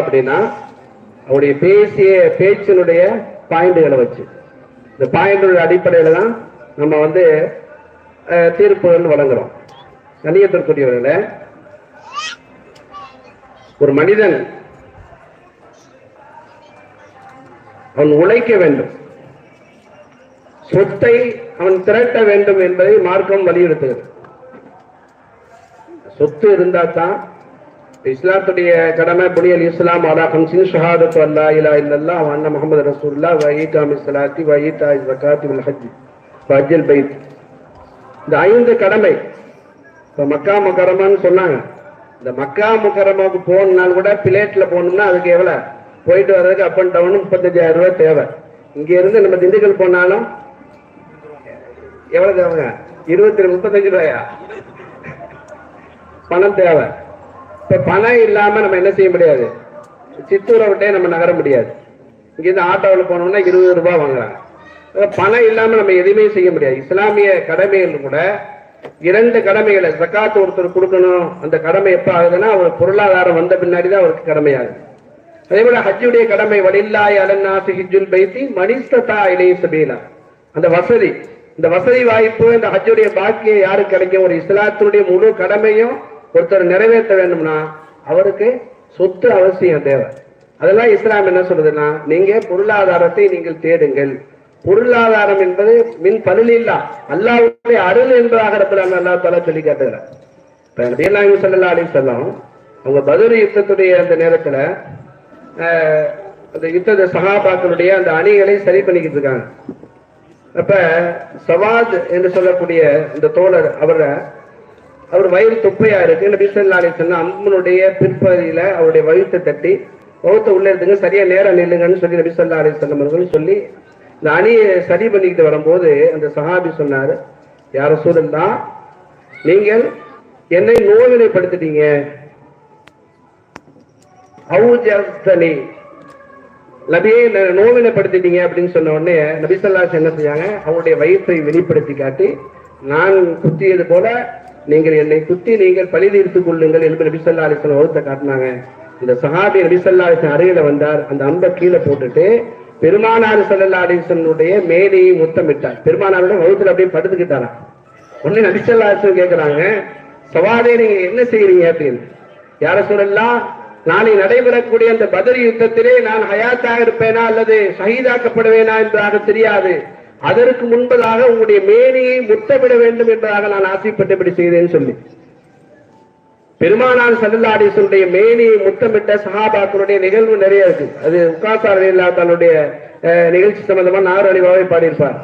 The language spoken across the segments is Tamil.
அப்படின்னா அவருடைய பேசிய பேச்சினுடைய பாயிண்டுகளை வச்சு. இந்த பாயிண்டுடைய அடிப்படையில தான் நம்ம வந்து தீர்ப்புகள் வழங்குறோம். கண்ணியத்திற்குரியவர்களே ஒரு மனிதன் அவன் உழைக்க வேண்டும். சொத்தை அவன் திரட்ட வேண்டும் என்பதை மார்க்கம் வலியுறுத்துகிறது. சொத்து இருந்தால் தான் இஸ்லாத்துடைய கடமை புனியல் இஸ்லாம் அலா ஹம்சின் ஷஹாதத்து அல்லா இலா இல்லல்லா அண்ணா முகமது ரசூல்லா வயீதாமி சலாத்தி வயீதா ஜகாத்தி உல் ஹஜ் வஜ்ஜல் பைத். இந்த ஐந்து கடமை இப்போ மக்கா முக்கரமான்னு சொன்னாங்க. இந்த மக்கா முக்கரமாவுக்கு போகணும்னாலும் கூட பிளேட்ல போகணும்னா அதுக்கு எவ்வளவு போயிட்டு வர்றதுக்கு அப் அண்ட் டவுன் முப்பத்தஞ்சாயிரம் ரூபாய் தேவை. இங்கே இருந்து நம்ம திண்டுக்கல் போனாலும் எவ்வளவு தேவைங்க? இருபத்தி முப்பத்தஞ்சு ரூபாயா? பணம் தேவை. இப்ப பணம் இல்லாம நம்ம என்ன செய்ய முடியாது? சித்தூரை விட்டே நம்ம நகர முடியாது. இங்கேருந்து ஆட்டோவில் போனோம்னா இருபது ரூபாய் வாங்குறாங்க. பணம் இல்லாம நம்ம எதுவுமே செய்ய முடியாது. இஸ்லாமிய கடமைகள் கூட இரண்டு கடமைகளை ஜக்காத்து ஒருத்தர் கொடுக்கணும். அந்த கடமை எப்ப ஆகுதுன்னா அவர் பொருளாதாரம் வந்த பின்னாடி தான் அவருக்கு கடமையாகுது. அதே போல ஹஜ்ஜுடைய கடமை வலில்லாய் அலன்னாசி ஹிஜுல் பைத்தி மனிஸ்ததா இளைய சபீலா. அந்த வசதி இந்த வசதி வாய்ப்பு இந்த ஹஜ்ஜுடைய பாக்கியம் யாருக்கு கிடைக்கும்? ஒரு இஸ்லாத்தினுடைய முழு கடமையும் ஒருத்தர் நிறைவேற்ற வேண்டும்னா அவருக்கு சொத்து அவசியம் தேவை. அதெல்லாம் இஸ்லாம் என்ன சொல்றதுன்னா நீங்க பொருளாதாரத்தை நீங்கள் தேடுங்கள். பொருளாதாரம் என்பது மின் பலில் இல்லா. அல்லாவுடைய அருள் என்பதாக ரப்பல் அல்லா தலா சொல்லி காட்டுகிறார். இப்ப நபியல்லாஹு ஸல்லல்லாஹு அலைஹி அவங்க பத்ர் யுத்தத்துடைய அந்த நேரத்துல ஆஹ், அந்த யுத்த சகாபாக்களுடைய அந்த அணிகளை சரி பண்ணிக்கிட்டு இருக்காங்க. அப்ப சவாத் என்று சொல்லக்கூடிய இந்த தோழர் அவரை அவர் வயிறு தொப்பையா இருக்கு. நபி ஸல்லல்லாஹு அலைஹி அம்மனுடைய பிற்பகுதியில அவருடைய வயிற்றை தட்டி முகத்தை உள்ள இருந்துங்க சரியா நேரம் நில்லுங்கன்னு சொல்லி நபி ஸல்லல்லாஹு அலைஹி அவர்கள் சொல்லி இந்த அணியை சரி பண்ணிக்கிட்டு வரும்போது அந்த சஹாபி சொன்னாரு யார சூழல் நீங்கள் என்னை நோவினைப்படுத்திட்டீங்க. அவுஜஸ்தனி. நபியை நோவினைப்படுத்திட்டீங்க அப்படின்னு சொன்ன உடனே நபிசல்லாஸ் என்ன செஞ்சாங்க? அவருடைய வயிற்றை வெளிப்படுத்தி காட்டி நான் குத்தியது போல நீங்கள் என்னை குத்தி நீங்கள் பழி தீர்த்துக் கொள்ளுங்கள் என்று நபிசல்லா அலிஸ்லாம் வகுத்த காட்டினாங்க. இந்த சஹாபி நபிசல்லா அலிஸ்லாம் அருகில வந்தார். அந்த அம்பை கீழே போட்டுட்டு பெருமானார் சல்லா அலிஸ்லனுடைய மேலையை முத்தமிட்டார் பெருமானாருடைய வகுத்துல அப்படியே படுத்துக்கிட்டாராம். உடனே நபிசல்லா அலிஸ்லாம் கேட்கிறாங்க சவாதே நீங்க என்ன செய்யறீங்க அப்படின்னு. யார சொல்லலாம் நாளை நடைபெறக்கூடிய அந்த பதில் யுத்தத்திலே நான் ஹயாத்தாக இருப்பேனா அல்லது ஷஹீதாக்கப்படுவேனா என்பதாக தெரியாது. அதற்கு முன்பதாக உங்களுடைய மேனியை முத்தமிட வேண்டும் என்பதாக நான் ஆசைப்பட்டு இப்படி செய்தேன்னு சொல்லி. பெருமானார் சல்லாடிசனுடைய மேனியை முத்தமிட்ட சஹாபாக்களுடைய நிகழ்வு நிறைய இருக்கு. அது உக்காசார் இல்லா தன்னுடைய அஹ், நிகழ்ச்சி சம்பந்தமா நாறு அழிவாவை பாடியிருப்பார்.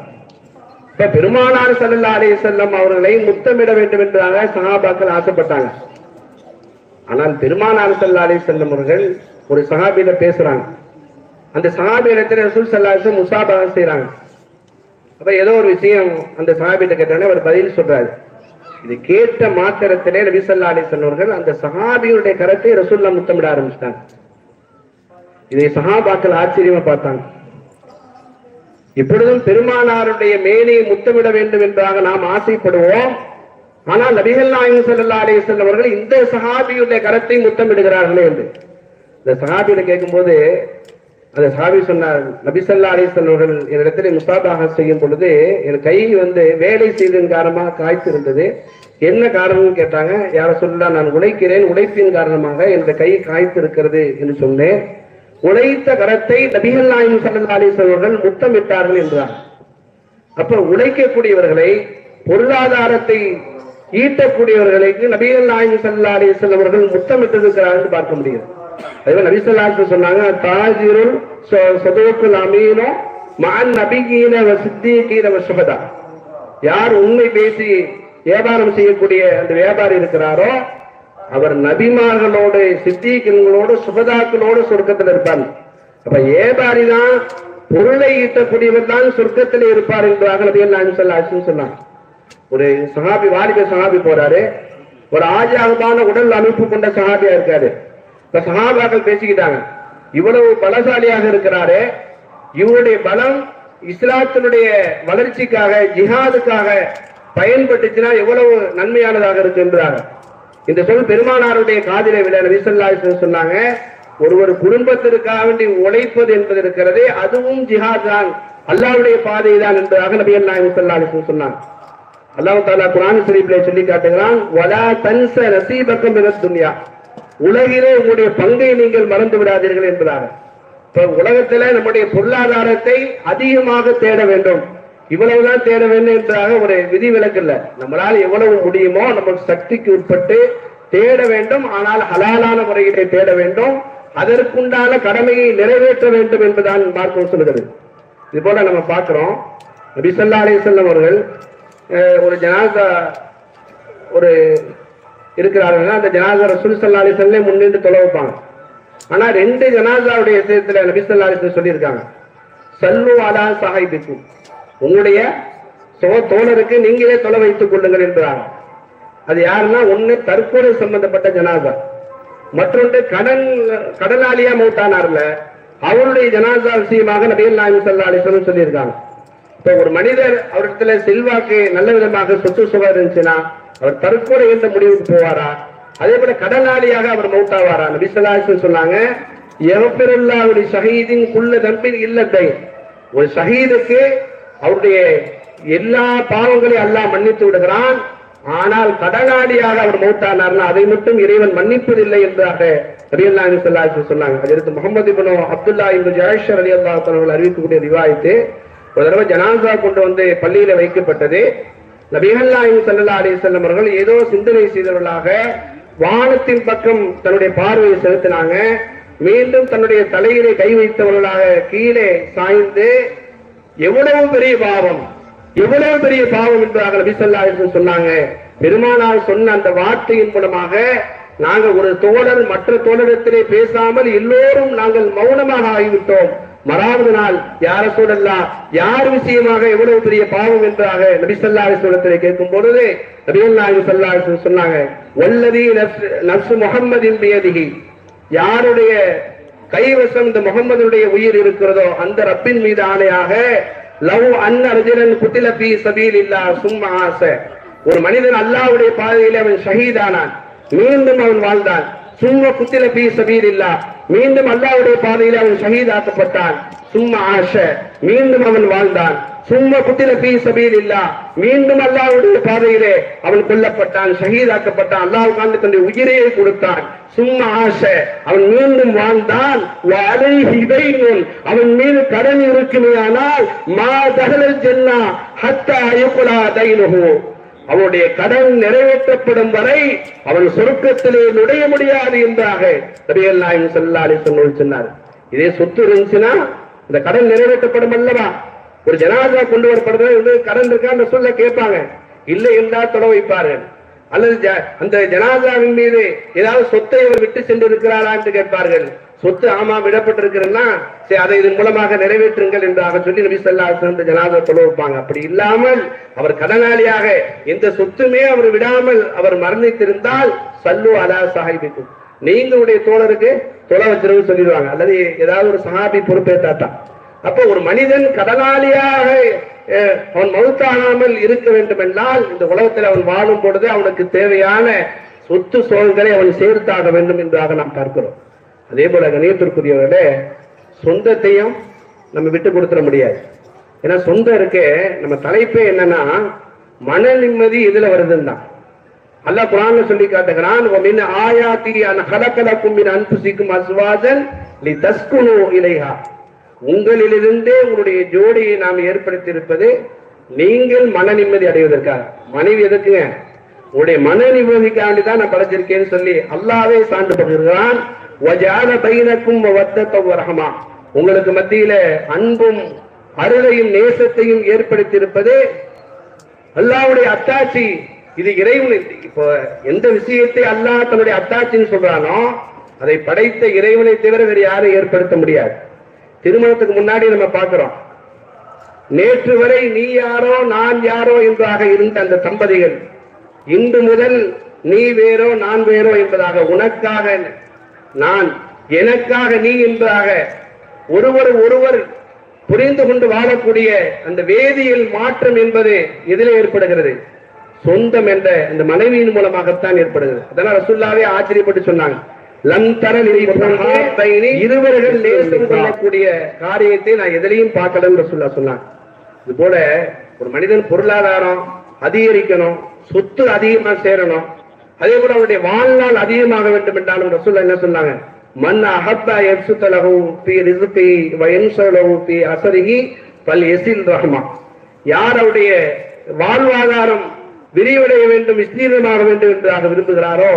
இப்ப பெருமானார் சல்லல்லா அலைஹி செல்லம் அவர்களை முத்தமிட வேண்டும் என்றாக சஹாபாக்கள் ஆசைப்பட்டாங்க. ஆனால் பெருமானார் சல்லா அலைஹி செல்லம் அவர்கள் ஒரு சஹாபியில பேசுறாங்க. அந்த சஹாபியிடத்தில் ரசூல் சல்லாஹ் முசாபாக செய்யறாங்க அப்ப ஏதோ ஒரு விஷயம் அந்த சஹாபிட்ட கேட்டோன்னே அவர் பதில் சொல்றாரு. இது கேட்ட மாத்திரத்திலே நபி ஸல்லல்லாஹு அலைஹி அந்த சஹாபியுடைய கரத்தை ரசூல்லா முத்தமிட ஆரம்பிச்சிட்டாங்க. இதை சஹாபாக்கள் ஆச்சரியமா பார்த்தாங்க. இப்பொழுதும் பெருமானாருடைய மேனியை முத்தமிட வேண்டும் என்பதாக நாம் ஆசைப்படுவோம். ஆனால் நபிகள் நாயகம் செல்லா அலைஹி செல்லவர்கள் இந்த சஹாபியுடைய கரத்தை முத்தமிடுகிறார்களே என்று. இந்த சஹாபியில கேட்கும்போது அந்த சஹாபி சொன்னார் நபிசல்லா ஸல்லல்லாஹு அலைஹி வஸல்லம் அவர்கள் என்னிடத்தில் செய்யும் பொழுது என் கை வந்து வேலை செய்ததன் காரணமாக காய்த்திருந்தது. என்ன காரணம்னு கேட்டாங்க யார சொல்லா நான் உழைக்கிறேன். உழைப்பின் காரணமாக என்னுடைய கை காய்த்திருக்கிறது என்று சொன்னேன். உழைத்த கரத்தை நபிகள் நாயகம் சல்லா அலைஹி அவர்கள் முத்தமிட்டார்கள் என்றார். அப்ப உழைக்கக்கூடியவர்களை பொருளாதாரத்தை ஈட்டக்கூடியவர்களுக்கு நபிகள் நாயகம் சல்லா அலைஹி அவர்கள் முத்தமிட்டிருக்கிறார்கள் பார்க்க முடியும் அதே நபி சொன்னாங்க தாஜிருள் ச- சதூக்குல் அமீனோ மஅன் நபியீன வ சுபதா யார் உண்மை பேசி வியாபாரம் செய்யக்கூடிய அந்த வியாபாரி இருக்கிறாரோ அவர் நபிமார்களோடு சித்திகளோடு சுபதாக்களோடு சொர்க்கத்தில் இருப்பார். அப்ப வியாபாரி தான் பொருளை ஈட்டக்கூடியவர் தான் சொர்க்கத்தில் இருப்பார் என்றார்கள் நபிகள் நாயகம் ஸல்லல்லாஹு சொன்னாங்க ஒரு சகாபி வாலிப சகாபி போறாரு. ஒரு ஆஜாகமான உடல் அமைப்பு கொண்ட சகாபியா இருக்காரு. இப்ப சகாபாக்கள் பேசிக்கிட்டாங்க. இவ்வளவு பலசாலியாக இருக்கிறாரு. இவருடைய பலம் இஸ்லாத்தினுடைய வளர்ச்சிக்காக ஜிஹாதுக்காக பயன்பட்டுச்சுன்னா எவ்வளவு நன்மையானதாக இருக்கு என்றாங்க இந்த சொல் பெருமானாருடைய காதிலே விட நபி சொன்னாங்க ஒருவர் குடும்பத்திற்காக வேண்டி உழைப்பது என்பது இருக்கிறதே அதுவும் ஜிஹாத் தான். அல்லாவுடைய பாதை தான் என்பதாக நபிகள் நாயகம் ஸல்லல்லாஹு சொன்னாங்க. அல்லாஹ் தாலா குரான் சரீப்ல சொல்லி காட்டுகிறான் வலா தன்ச நசீபக்கம் மினத் துன்யா. உலகிலே உங்களுடைய பங்கை நீங்கள் மறந்து விடாதீர்கள் என்பதாக. இப்ப உலகத்துல நம்முடைய பொருளாதாரத்தை அதிகமாக தேட வேண்டும். இவ்வளவுதான் தேட வேண்டும் என்பதாக ஒரு விதி விலக்கு இல்ல. நம்மளால் எவ்வளவு முடியுமோ நம்ம சக்திக்கு உட்பட்டு தேட வேண்டும். ஆனால் ஹலாலான முறையிலே தேட வேண்டும். அதற்குண்டான கடமையை நிறைவேற்ற வேண்டும் என்பதான் மார்க்கம் சொல்லுகிறது. இது போல நம்ம பார்க்கிறோம். நபி அலே அவர்கள் அஹ், ஒரு ஜனாதா ஒரு இருக்கிறார்கள் அந்த ஜனாசா ரசூல் சல்லா அலைஹி முன்னின்று தொலை வைப்பாங்க. ஆனா ரெண்டு ஜனாசாவுடைய விஷயத்துல நபி ஸல்லல்லாஹு அலைஹி சொல்லியிருக்காங்க. சல்லு அலா சாஹிபிக்கும். உங்களுடைய சோ- தோழருக்கு நீங்களே தொலை வைத்துக் கொள்ளுங்கள் என்றார் அது யாருன்னா ஒண்ணு தற்கொலை சம்பந்தப்பட்ட ஜனாசா. மற்றொன்று கடன் கடனாளியா மௌத்தானார்ல அவருடைய ஜனாசா விஷயமாக நபீல் நாயகம் ஸல்லல்லாஹு அலைஹி சொல்லியிருக்காங்க. இப்ப ஒரு மனிதர் அவரிடத்துல செல்வாக்கு நல்ல விதமாக சொத்து சுகம் இருந்துச்சுன்னா அவர் தற்கொலை எந்த முடிவுக்கு போவாரா? அதே போல கடனாளியாக அவர் மௌத்தாவாரா? ஆவாரா ஸல்லல்லாஹு அலைஹி வஸல்லம் சொன்னாங்க எவப்பிரல்லாவுடைய ஷஹீதின் குள்ள தம்பின் இல்லத்தை. ஒரு ஷஹீதுக்கு அவருடைய எல்லா பாவங்களையும் அல்லாஹ் மன்னித்து விடுகிறான். ஆனால் கடனாளியாக அவர் மௌத்தானார்னா அதை மட்டும் இறைவன் மன்னிப்பதில்லை என்பதாக ரலியல்லாஹு சொல்லாச்சு சொன்னாங்க. அதற்கு முகமது இப்னு அப்துல்லா இப்னு ஜாயிஷர் ரலியல்லாஹு தஆலா அவர்கள் அறிவிக்கக்கூடிய ரிவாயத்து ஒரு தடவை ஜனாசா கொண்டு வந்து பள்ளியில வைக்கப்பட்டது. நபிகள் நாயகம் அலி செல்லம் அவர்கள் ஏதோ சிந்தனை செய்தவர்களாக வானத்தின் பக்கம் தன்னுடைய பார்வையை செலுத்தினாங்க. மீண்டும் தன்னுடைய தலையிலே கை வைத்தவர்களாக கீழே சாய்ந்து எவ்வளவு பெரிய பாவம் எவ்வளவு பெரிய பாவம் என்பதாக நபிசல்லா ஸல்லல்லாஹு சொன்னாங்க. பெருமானார் சொன்ன அந்த வார்த்தையின் மூலமாக நாங்கள் ஒரு தோழர் மற்ற தோழரிடத்திலே பேசாமல் எல்லோரும் நாங்கள் மௌனமாக ஆகிவிட்டோம். மறாவது நாள் யார சூழல்லா யார் விஷயமாக எவ்வளவு பெரிய பாவம் என்பதாக நபி ஸல்லல்லாஹு அலைஹி கேட்கும் பொழுது நபிகள் நாயகம் சொன்னாங்க வல்லதி நஃப்ஸ் முகம்மதின் மியதிகி யாருடைய கைவசம் இந்த முகம்மதுடைய உயிர் இருக்கிறதோ அந்த ரப்பின் மீது ஆணையாக லவ் அன் அர்ஜுனன் குட்டில பி சபீல் இல்லா சும்மா ஆசை. ஒரு மனிதன் அல்லாவுடைய பாதையிலே அவன் ஷஹீதானான். மீண்டும் அவன் வாழ்ந்தான். சும்மா குத்தில பி சபீல் இல்லா மீண்டும் அல்லாவுடைய பாதையிலே அவன் ஷஹீதாக்கப்பட்டான். சும்மா ஆஷ. மீண்டும் அவன் வாழ்ந்தான். சும்மா குத்தில பி சபீல் இல்லா மீண்டும் அல்லாவுடைய பாதையிலே அவன் கொல்லப்பட்டான் ஷஹீதாக்கப்பட்டான். அல்லாஹ் காந்து தன்னுடைய உயிரையே கொடுத்தான். சும்மா ஆசை அவன் மீண்டும் வாழ்ந்தான். அவன் மீது கடன் இருக்குமே ஆனால் மா தகலல் ஜென்னா ஹத்தா யுகுலா தைனுகோ அவனுடைய கடன் நிறைவேற்றப்படும் வரை அவன் சொர்க்கத்திலே நுழைய முடியாது என்றாக நபிகள் செல்லாடி சொன்னார். இதே சொத்து இருந்துச்சுன்னா இந்த கடன் நிறைவேற்றப்படும் அல்லவா? ஒரு ஜனாதா கொண்டு வரப்படுறது வந்து கடன் இருக்கா அந்த சொல்ல கேட்பாங்க. இல்லை என்றால் தொட வைப்பார்கள். அல்லது ஜ- அந்த ஜனாதாவின் மீது ஏதாவது சொத்தை அவர் விட்டு சென்று இருக்கிறாரா என்று கேட்பார்கள். சொத்து ஆமா விடப்பட்டிருக்கிறன்னா சரி அதை இதன் மூலமாக நிறைவேற்றுங்கள் என்றாக சொல்லி நபி சொல்லா அலைஹி ஜனாத சொல்ல வைப்பாங்க. அப்படி இல்லாமல் அவர் கடனாளியாக எந்த சொத்துமே அவர் விடாமல் அவர் மரணித்திருந்தால் சல்லு அலா சாஹிபிக்கும். நீங்களுடைய தோழருக்கு தொலை வச்சிருவு சொல்லிடுவாங்க. அல்லது ஏதாவது ஒரு சஹாபி பொறுப்பேற்றாத்தான் அப்ப ஒரு மனிதன் கடனாளியாக அவன் மவுத்தாகாமல் இருக்க வேண்டும் என்றால் இந்த உலகத்தில் அவன் வாழும் பொழுது அவனுக்கு தேவையான சொத்து சோழ்களை அவன் சேர்த்தாக வேண்டும் என்றாக நாம் பார்க்கிறோம். அதே போல கணியத்திற்குரியவர்களே சொந்தத்தையும் நம்ம விட்டு கொடுத்துட முடியாது. ஏன்னா சொந்தம் இருக்கு நம்ம தலைப்பே என்னன்னா மன நிம்மதி இதுல வருதுன்னு தான் அல்லா குரான் சொல்லி காட்டுகிறான் ஆயாத்தி அன் கலக்கல கும்பின் அன்பு சீக்கும் அசுவாசன் நீ தஸ்குனு இலைகா உங்களிலிருந்தே உங்களுடைய ஜோடியை நாம் ஏற்படுத்தியிருப்பது நீங்கள் மன நிம்மதி அடைவதற்காக. மனைவி எதுக்குங்க? உங்களுடைய மன நிம்மதிக்காண்டி தான் நான் படைச்சிருக்கேன்னு சொல்லி அல்லாவே சான்று பகிர்கிறான். பைனக்கும் ரஹமா உங்களுக்கு மத்தியில அன்பும் அருளையும் நேசத்தையும் ஏற்படுத்தியிருப்பது அல்லாவுடைய அத்தாட்சி. இது இறைவன் இப்போ எந்த விஷயத்தை அல்லாஹ் தன்னுடைய அத்தாட்சின்னு சொல்றானோ அதை படைத்த இறைவனை தவிர வேறு யாரும் ஏற்படுத்த முடியாது. திருமணத்துக்கு முன்னாடி நம்ம பார்க்கிறோம். நேற்று வரை நீ யாரோ நான் யாரோ என்றாக இருந்த அந்த தம்பதிகள் இன்று முதல் நீ வேறோ நான் வேறோ என்பதாக உனக்காக நான் எனக்காக நீ என்பதாக ஒருவர் ஒருவர் புரிந்து கொண்டு வாழக்கூடிய அந்த வேதியியல் மாற்றம் என்பது இதில் ஏற்படுகிறது. சொந்தம் என்ற அந்த மனைவியின் மூலமாகத்தான் ஏற்படுகிறது. அதனால் ரசுல்லாவே ஆச்சரியப்பட்டு சொன்னாங்க. இருவர்கள் நேசம் கொள்ளக்கூடிய காரியத்தை நான் எதிலையும் பார்க்கலன்னு ரசுல்லா சொன்னாங்க. இது போல ஒரு மனிதன் பொருளாதாரம் அதிகரிக்கணும் சொத்து அதிகமா சேரணும் அதே போல அவருடைய வாழ்நாள் அதிகமாக வேண்டும் என்றாலும் ரசூல்லா என்ன சொன்னாங்க? மன் அஹப்பா எப்சுத்தலகு பி ரிசுபி வயன்சலகு பி அசரிகி பல் எசில் ரஹ்மா. யார் அவருடைய வாழ்வாதாரம் விரிவடைய வேண்டும் விஸ்தீர்ணமாக வேண்டும் என்றாக விரும்புகிறாரோ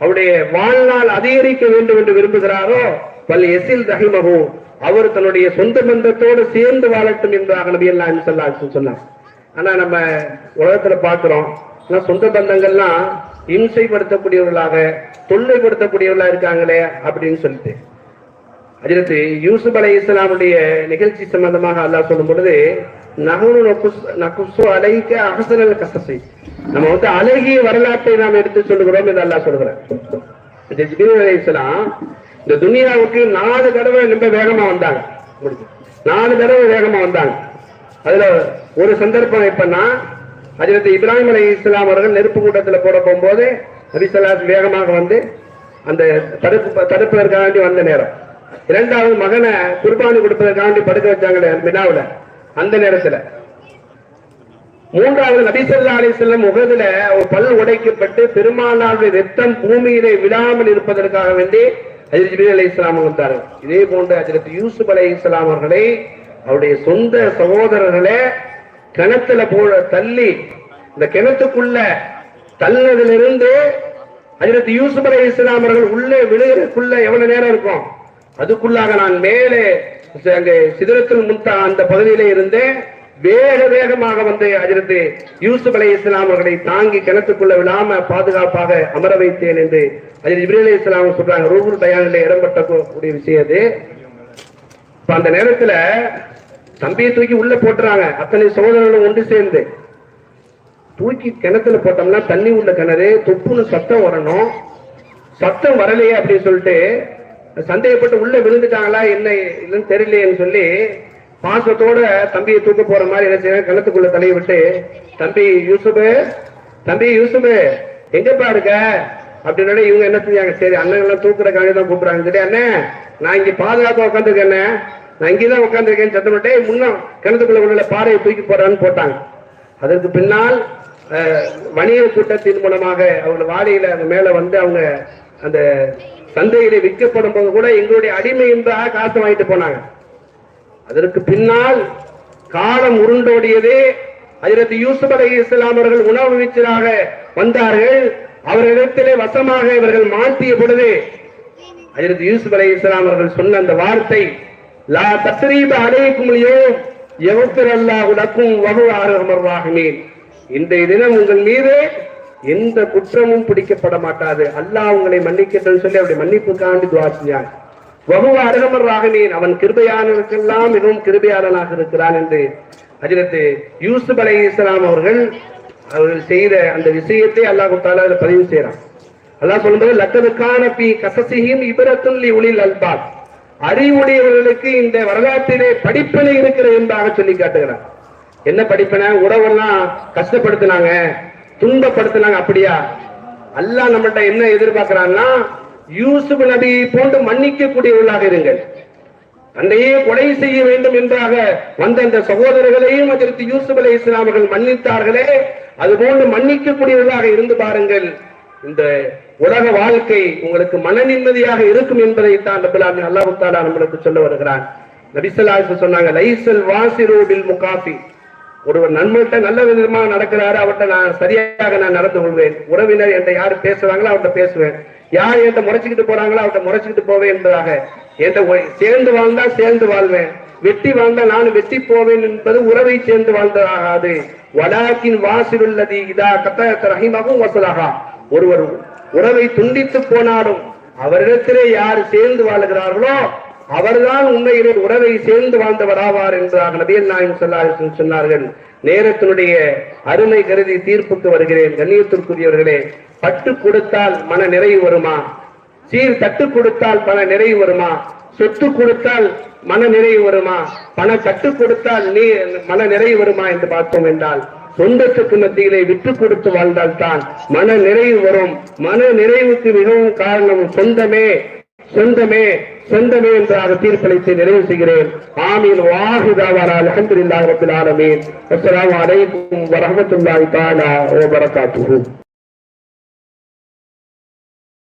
அவருடைய வாழ்நாள் அதிகரிக்க வேண்டும் என்று விரும்புகிறாரோ பல் எசில் ரஹிமகு அவர் தன்னுடைய சொந்த பந்தத்தோடு சேர்ந்து வாழட்டும் என்றாக நபி எல்லாம் சொன்னார். ஆனா நம்ம உலகத்துல பாக்குறோம் ஆனா சொந்த பந்தங்கள்லாம் இம்சைப்படுத்தக்கூடியவர்களாக தொல்லைப்படுத்தக்கூடியவர்களா இருக்காங்களே அப்படின்னு சொல்லிட்டு. அதிரத்து யூசுப் அலை இஸ்லாமுடைய நிகழ்ச்சி சம்பந்தமாக அல்லாஹ் சொல்லும் பொழுது நகனு நகுஸ் நகுசு அலைக்க அகசனல் கசசை நம்ம வந்து அழகிய வரலாற்றை நாம் எடுத்து சொல்லுகிறோம் என்று அல்லா சொல்கிறார். இந்த ஜிபின் அலை இஸ்லாம் இந்த துனியாவுக்கு நாலு தடவை ரொம்ப வேகமா வந்தாங்க. நாலு தடவை வேகமா வந்தாங்க. அதுல ஒரு சந்தர்ப்பம் எப்பன்னா அதிரத்து இப்ராஹிம் அலை இஸ்லாம் அவர்கள் நெருப்பு கூட்டத்தில் போட போகும்போது நபிசல்லாஸ் வேகமாக வந்து அந்த தடுப்பு தடுப்பதற்காண்டி வந்த நேரம். இரண்டாவது மகனை குர்பானி கொடுப்பதற்காண்டி படுக்க வச்சாங்களே மினாவில் அந்த நேரத்துல. மூன்றாவது நபிசல்லா அலி செல்லம் முகதுல ஒரு பல் உடைக்கப்பட்டு பெருமானாருடைய ரத்தம் பூமியிலே விழாமல் இருப்பதற்காக வேண்டி அஜித் ஜிபிரி அலி இஸ்லாம் வந்தார்கள். இதே போன்று அஜரத் யூசுப் அலி இஸ்லாம் அவர்களை அவருடைய சொந்த சகோதரர்களே கிணத்துல போல தள்ளி இந்த கிணத்துக்குள்ள தள்ளதிலிருந்து அதிரத்து யூசுப் அலை இஸ்லாம் அவர்கள் உள்ளே விழுகிறதுக்குள்ள எவ்வளவு நேரம் இருக்கும்? அதுக்குள்ளாக நான் மேலே அங்கே சிதறத்தில் முத்தா அந்த பகுதியில இருந்து வேக வேகமாக வந்து அதிரத்து யூசுப் அலை இஸ்லாம் அவர்களை தாங்கி கிணத்துக்குள்ள விழாம பாதுகாப்பாக அமர வைத்தேன் என்று அதில் இப்ரி அலி இஸ்லாம் சொல்றாங்க. ரூபுல் பயானில் இடம்பட்ட கூடிய விஷயம் அது. அந்த நேரத்துல தம்பியை தூக்கி உள்ள போட்டுறாங்க. அத்தனை சோதனைகளும் ஒன்று சேர்ந்து. தூக்கி கிணத்துல போட்டோம்னா தண்ணி உள்ள கிணறு தொப்புன்னு சத்தம் வரணும். சத்தம் வரலையே அப்படின்னு சொல்லிட்டு சந்தேகப்பட்டு உள்ள விழுந்துட்டாங்களா என்ன இல்லைன்னு தெரியலையேன்னு சொல்லி பாசத்தோட தம்பியை தூக்க போற மாதிரி என்ன செய்ய கிணத்துக்குள்ள தலையை விட்டு தம்பி யூசுபு தம்பி யூசுபு எங்கப்பா இருக்க? அப்படின்னு இவங்க என்ன செஞ்சாங்க? சரி அண்ணன் எல்லாம் தூக்குற காணி தான் கூப்பிடுறாங்க சரி அண்ணன் நான் இங்க பாதுகாப்பா உட்காந்துருக்கேன் நான் இங்கேதான் உட்காந்துருக்கேன்னு சத்தம் விட்டு முன்னும் கிணத்துக்குள்ள உள்ள பாறையை தூக்கி போறான்னு போட்டாங்க. அதற்கு பின்னால் வணிக கூட்டத்தின் மூலமாக அவங்க வாடையில அந்த மேல வந்து அவங்க அந்த சந்தையில விற்கப்படும் போது கூட எங்களுடைய அடிமை என்பதாக காசு வாங்கிட்டு போனாங்க. அதற்கு பின்னால் காலம் உருண்டோடியதே அதிரத்து யூசுப் அலி இஸ்லாம் அவர்கள் உணவு வீச்சராக வந்தார்கள். அவர்களிடத்திலே வசமாக இவர்கள் மாற்றிய பொழுது அதிரத்து யூசுப் அலி இஸ்லாம் அவர்கள் சொன்ன அந்த வார்த்தை லா தஸ்ரீப அலைக்கும்லையோ எவத்தர் அல்லா உலக்கும் வகு ஆரம்பர்வாகமேன் இன்றைய தினம் உங்கள் மீது எந்த குற்றமும் பிடிக்கப்பட மாட்டாது. அல்லாஹ் உங்களை மன்னிக்கட்டும் சொல்லி அவருடைய மன்னிப்புக்காண்டி துவா செஞ்சாங்க வகுவ அருகமர் ராகமீன் அவன் கிருபையானவருக்கெல்லாம் மிகவும் கிருபையாளனாக இருக்கிறான் என்று அஜினத்து யூசுப் அலை இஸ்லாம் அவர்கள் அவர்கள் செய்த அந்த விஷயத்தை அல்லாஹு தாலா பதிவு செய்யறான் அல்லாஹ் சொல்லும்போது லக்கதுக்கான பி கசசியும் இபரத்துள்ளி உளில் அல்பாத் அறிவுடையவர்களுக்கு இந்த வரலாற்றிலே படிப்பினை இருக்கிறது என்பதாக சொல்லி காட்டுகிறார். என்ன படிப்பின? உறவெல்லாம் கஷ்டப்படுத்தினாங்க துன்பப்படுத்தினாங்க அப்படியா? அல்லாஹ் நம்மள்ட்ட என்ன எதிர்பார்க்கிறான்னா யூசுப் நபி போன்று மன்னிக்க கூடியவர்களாக இருங்கள். தன்னையே கொலை செய்ய வேண்டும் என்றாக வந்த அந்த சகோதரர்களையும் அதற்கு யூசுப் அலை இஸ்லாமர்கள் மன்னித்தார்களே அது போன்று மன்னிக்கக்கூடியவர்களாக இருந்து பாருங்கள். இந்த உலக வாழ்க்கை உங்களுக்கு மன நிம்மதியாக இருக்கும் என்பதை தான் ரபுல்லாமி அல்லாஹு தாலா நம்மளுக்கு சொல்ல வருகிறான். நபிசல்லாசு சொன்னாங்க லைசல் வாசிரோபில் முகாஃபி. ஒருவர் நண்பர்கிட்ட நல்ல விதமாக நடக்கிறாரு அவர்கிட்ட நான் சரியாக நான் நடந்து கொள்வேன். உறவினர் என்கிட்ட யாரு பேசுறாங்களோ அவர்கிட்ட பேசுவேன். யார் என்கிட்ட முறைச்சிக்கிட்டு போறாங்களோ அவர்கிட்ட முறைச்சிக்கிட்டு போவேன் என்பதாக. என்கிட்ட சேர்ந்து வாழ்ந்தா சேர்ந்து வாழ்வேன். வெட்டி வாழ்ந்தா நான் வெட்டி போவேன் என்பது உறவை சேர்ந்து வாழ்ந்ததாகாது. வடாக்கின் வாசிலுள்ளது இதா கத்த ரஹிமாவும் வசலாகா. ஒருவர் உறவை துண்டித்து போனாலும் அவரிடத்திலே யார் சேர்ந்து வாழுகிறார்களோ அவர்தான் உண்மையிலே உறவை சேர்ந்து வாழ்ந்தவராவார் என்றார் நபியல் நாயம் சொல்லாஹன் சொன்னார்கள். நேரத்தினுடைய அருமை கருதி தீர்ப்புக்கு வருகிறேன். கண்ணியத்திற்குரியவர்களே பட்டு கொடுத்தால் மன நிறைவு வருமா? சீர் தட்டு கொடுத்தால் பல நிறைவு வருமா? சொத்து கொடுத்தால் மன நிறைவு வருமா? பண கட்டு கொடுத்தால் நீ மன நிறைவு வருமா என்று பார்த்தோம் என்றால் சொந்தத்துக்கு மத்தியிலே விட்டு கொடுத்து வாழ்ந்தால்தான் மன நிறைவு வரும். மன நிறைவுக்கு மிகவும் காரணம் சொந்தமே சொந்தமே சொந்தமே என்றாக தீர்ப்பளித்து நிறைவு செய்கிறேன். ஆமீன். வாஹிதாவான அகந்திருந்தாரத்தில் ரப்பில் ஆலமீன். அஸ்ஸலாமு அலைக்கும் தானா ஓ வ பரகாத்துஹு.